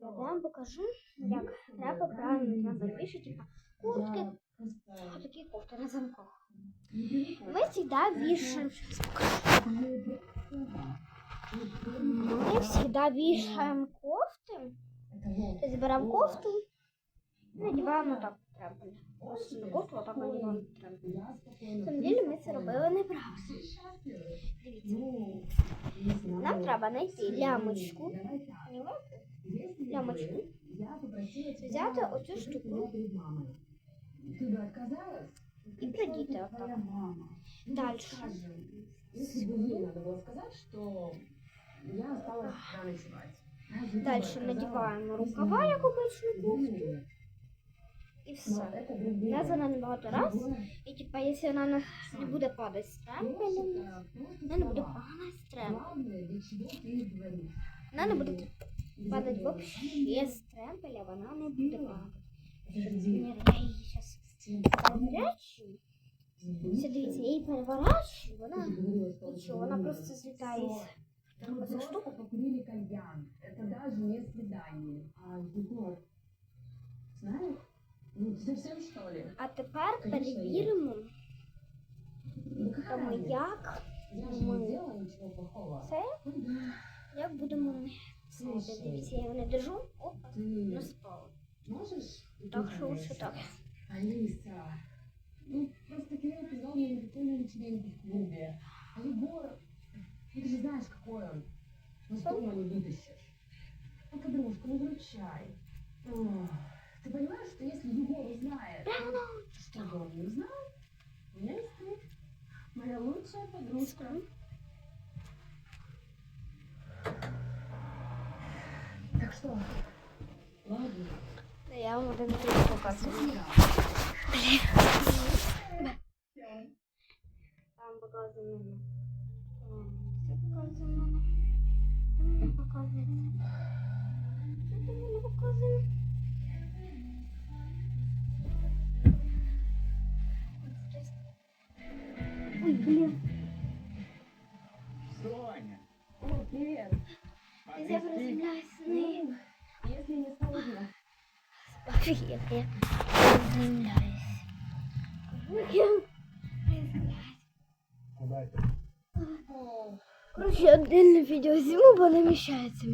Я вам покажу, як треба правильно вішати, типа куртки, такі кофти на замках. Ми завжди вішаємо. Ми завжди вішаємо кофти. Кофту. І надіваємо так на кофту отак надіваємо правильно. На самом деле ми це робили неправильно. Дивіться. Нам треба знайти лямочку. Понімаєте? Лямочку. Взяти оцю штуку Ты бы отказалась? і придіти отак. Твоя мама. Далі. Если бы ей надо было сказать, что я осталась рано ночевать. Разве ты бы Далі отказалась? надіваємо рукава, як обичну кофту, Нет. і Но все. это другое. Нас вона набагато раз. Другое. І типа, якщо вона не- не буде падати з Я тремпелем, считаю, просто вона не буде слова. падати з тремпелем. Главное, для чего ты их говоришь. Вона не буде Без падати этого взагалі з тремпеля, вона не буде падати. Подожди. Я її зараз переворачую. Все, дивіться, я її переворачую, вона Ты же говорила, что нічого, вона просто злітає з Мы Оця просто штука. покурили кальян. Это даже не свидание. А Егор, знаешь? Ну, ты совсем что ли? А тепер Конечно, перевіримо, Ну, какая тому разница? як Я же не мы- делала ничего плохого. це, Ну да. як будемо ми. Слушай, Дивіться, я його не держу, опа, ты не спала. можешь? Так що лучше так. Алиса, ну просто Кирилл позвал меня на прикольную вечеринку в клубе. А Егор, ну ты же знаешь, какой он. Ну с дома не вытащишь. Ну, подружка, ну выручай. Ох, Ты понимаешь, что если Егор узнает, что он не узнал, у меня есть ты, моя лучшая подружка. Я вам один трюк показую. Там Це показує мене. Там не. Це там не показує. Ой, блін. Соня, О, привет. Я приземляюсь с ним. Если не сложно. Спасибо, я приземляюсь. Я? Короче, отдельне відео зніму, бо не вміщається.